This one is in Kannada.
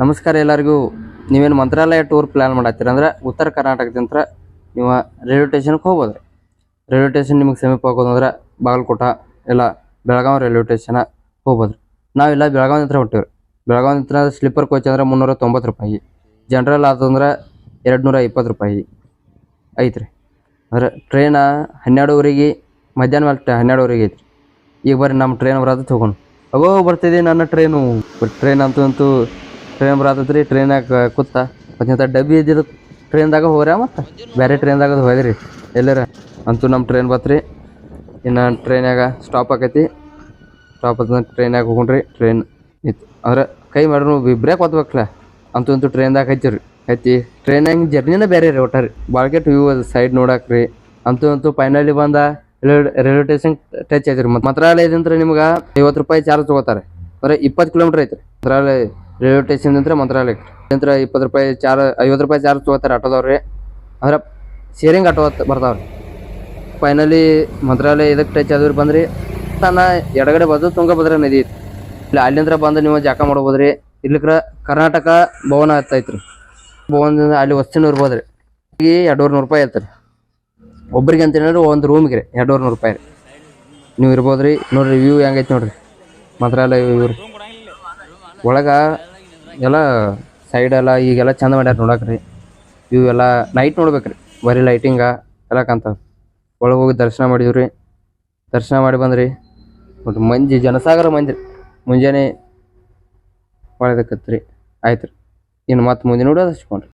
ನಮಸ್ಕಾರ ಎಲ್ಲರಿಗೂ. ನೀವೇನು ಮಂತ್ರಾಲಯ ಟೂರ್ ಪ್ಲ್ಯಾನ್ ಮಾಡತ್ತೀರ ಅಂದ್ರೆ ಉತ್ತರ ಕರ್ನಾಟಕದಿಂದ ನೀವು ರೈಲ್ವೆ ಸ್ಟೇಷನ್ಗೆ ಹೋಗ್ಬೋದು ರೈಲ್ವೆ ಸ್ಟೇಷನ್ ನಿಮಗೆ ಸಮೀಪ ಆಗೋದಂದ್ರೆ ಬಾಗಲಕೋಟ, ಇಲ್ಲ ಬೆಳಗಾವಿ ರೈಲ್ವೆ ಸ್ಟೇಷನ್ ಹೋಗ್ಬೋದು ನಾವೆಲ್ಲ ಬೆಳಗಾವಿ ಹತ್ರ ಹೊಟ್ಟಿವ್ರಿ ಬೆಳಗಾವಿ ಹತ್ರ ಸ್ಲೀಪರ್ ಕೋಚ್ ಅಂದ್ರೆ ಮುನ್ನೂರ ತೊಂಬತ್ತು ರೂಪಾಯಿ. ಜನರಲ್ ಆತಂದ್ರೆ ಎರಡು ನೂರ ಇಪ್ಪತ್ತು ರೂಪಾಯಿ ಐತ್ರಿ. ಅಂದ್ರೆ ಟ್ರೈನ ಹನ್ನೆರಡುವರೆಗೆ, ಮಧ್ಯಾಹ್ನ ಮೇಲೆ ಹನ್ನೆರಡುವರೆಗೆ ಐತ್ರಿ. ಈಗ ಬರ್ರಿ ನಮ್ಮ ಟ್ರೈನ್ ಬರೋದು ತೊಗೊಂಡು. ಅಗೋ ಬರ್ತಿದೆ ನನ್ನ ಟ್ರೈನು ಟ್ರೈನ್ ಅಂತೂ ಅಂತೂ ಟ್ರೈನ್ ಬರತ್ತೈತ್ರಿ ಟ್ರೈನಾಗ ಕೂತ ಮತ್ತೆ ಡಬ್ಬಿ ಇದ್ದಿದ್ದು ಟ್ರೈನ್ದಾಗ ಹೋಗ್ರ ಮತ್ತೆ? ಬೇರೆ ಟ್ರೈನ್ದಾಗ ಹೋದ್ರಿ ಎಲ್ಲರ? ಅಂತೂ ನಮ್ಮ ಟ್ರೈನ್ ಬತ್ರಿ ಇನ್ನು ಟ್ರೈನ್ಯಾಗ ಸ್ಟಾಪ್ ಆಕೈತಿ. ಸ್ಟಾಪ್ ಆದ ಟ್ರೈನಾಗ ಹೋಗ್ರಿ. ಟ್ರೈನ್ ಇತ್ತು ಅಂದ್ರೆ ಕೈ ಮಾಡ್ರು ಬ್ರೇಕ್ ಹೊತ್ಬೇಕಲ್ಲ ಅಂತೂ ಅಂತೂ ಟ್ರೈನ್ದಾಗ ಹಚ್ಚಿರಿ. ಹಚ್ಚಿ ಟ್ರೈನಾಗ ಜರ್ನಿನೇ ಬೇರೆ ರೀ ಒಟ್ಟಾರಿ. ಬಾಳ್ಕೆಟ್ ವ್ಯೂ ಅದು ಸೈಡ್ ನೋಡಾಕ್ರಿ. ಅಂತೂ ಅಂತೂ ಫೈನಲಿ ಬಂದ ರೈಲ್ವೆ ಸ್ಟೇಷನ್ ಟಚ್ ಐತ್ರಿ ಮತ್ತು ಮಂತ್ರಾಲಯದಿಂದ ನಿಮ್ಗೆ ಐವತ್ತು ರೂಪಾಯಿ ಚಾರ್ಜ್ ತೊಗೋತಾರೆ. ಅಂದರೆ ಇಪ್ಪತ್ತು ಕಿಲೋಮೀಟರ್ ಐತ್ರಿ. ಮಂತ್ರಾಲಯ ರೈಲ್ವೆ ಸ್ಟೇಷನ್ ಅಂತ ಮಂತ್ರಾಲಯ ನಂತರ ಇಪ್ಪತ್ತು ರೂಪಾಯಿ ಚಾರ್ ಐವತ್ತು ರೂಪಾಯಿ ಚಾರ್ಜ್ ತಗೋತಾರೆ ಆಟೋದವ್ರಿ. ಅಂದ್ರೆ ಶೇರಿಂಗ್ ಆಟೋ ಬರ್ತಾವ್ರಿ. ಫೈನಲಿ ಮಂತ್ರಾಲಯ ಇದಕ್ಕೆ ಟಚ್ ಆದವ್ರು ಬಂದ್ರಿ. ತನ್ನ ಎಡಗಡೆ ಬಂದು ತುಂಗಭದ್ರಾ ನದಿ ಐತಿ. ಇಲ್ಲಿ, ಅಲ್ಲಿಂದ್ರ ಬಂದು ನೀವು ಜಾಕ ಮಾಡ್ಬೋದ್ರಿ. ಇಲ್ಲಿಕ್ರ ಕರ್ನಾಟಕ ಭವನ ಹತ್ತೈತ್ರಿ ಭವನದಿಂದ ಅಲ್ಲಿ ವಸ್ತಿನೂ ಇರ್ಬೋದ್ರಿ. ಈಗ ಎರಡು ನೂರು ರೂಪಾಯಿ ಐತ್ರಿ. ಒಬ್ರಿಗೆ ಅಂತ ಹೇಳಿದ್ರೆ ಒಂದು ರೂಮಿಗೆ ರೀ ಎರಡೂವರೆ ನೂರು ರೂಪಾಯಿ ರೀ. ನೀವು ಇರ್ಬೋದ್ರಿ. ನೋಡ್ರಿ ವ್ಯೂ ಹೆಂಗೈತೆ ನೋಡ್ರಿ. ಮಂತ್ರಾಲಯ ವ್ಯೂ ರೀ. ಒಳಗ ಎಲ್ಲ ಸೈಡ್ ಎಲ್ಲ ಈಗೆಲ್ಲ ಚಂದ ಮಾಡ್ಯಾರ ನೋಡಕ್ರಿ. ರೀ ಎಲ್ಲ ನೈಟ್ ನೋಡ್ಬೇಕ್ರಿ. ಬರೀ ಲೈಟಿಂಗ ಎಲ್ಲ ಕಾಣ್ತಾವ ಒಳಗೆ ಹೋಗಿ ದರ್ಶನ ಮಾಡಿದ್ವಿ ದರ್ಶನ ಮಾಡಿ ಬಂದ್ರಿ. ಒಟ್ಟು ಮಂಜಿ, ಜನಸಾಗರ ಮಂದಿ ಮುಂಜಾನೆ ಒಳದಕ್ಕತ್ರಿ ಆಯ್ತು ರೀ ಇನ್ನು ಮತ್ತೆ ಮುಂದೆ ನೋಡೋದು ಹಚ್ಕೊಂಡ್ರಿ.